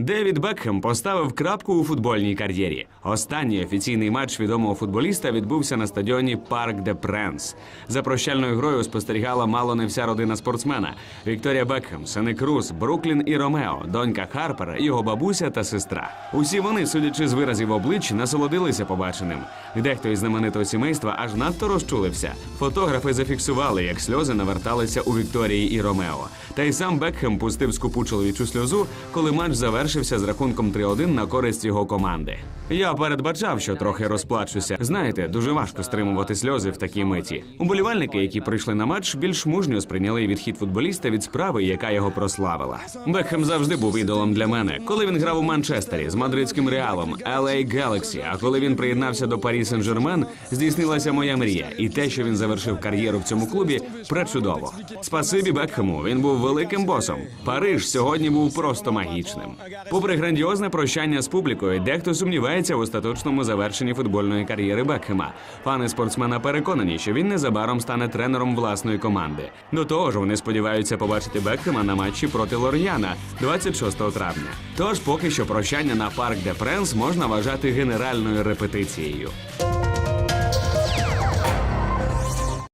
Девід Бекхем поставив крапку у футбольній кар'єрі. Останній офіційний матч відомого футболіста відбувся на стадіоні Парк де Пренс. За прощальною грою спостерігала мало не вся родина спортсмена: Вікторія Бекхем, сини Круз, Бруклін і Ромео, донька Харпер, його бабуся та сестра. Усі вони, судячи з виразів облич, насолодилися побаченим. Дехто із знаменитого сімейства аж надто розчулився. Фотографи зафіксували, як сльози наверталися у Вікторії і Ромео. Та й сам Бекхем пустив скупу чоловічу сльозу, коли матч завершився з рахунком 3-1 на користь його команди. Я передбачав, що трохи розплачуся. Знаєте, дуже важко стримувати сльози в такій миті. Уболівальники, які прийшли на матч, більш мужньо сприйняли відхід футболіста від справи, яка його прославила. Бекхем завжди був ідолом для мене. Коли він грав у Манчестері з мадридським реалом, LA Galaxy, а коли він приєднався до Парі Сен-Жермен, здійснилася моя мрія. І те, що він завершив кар'єру в цьому клубі, пречудово. Спасибі Бекхему. Він був великим босом. Париж сьогодні був просто магічним. Попри грандіозне прощання з публікою, дехто сумнівається в остаточному завершенні футбольної кар'єри Бекхема. Фани спортсмена переконані, що він незабаром стане тренером власної команди. До того ж, вони сподіваються побачити Бекхема на матчі проти Лор'яна 26 травня. Тож поки що прощання на парк де Пренс можна вважати генеральною репетицією.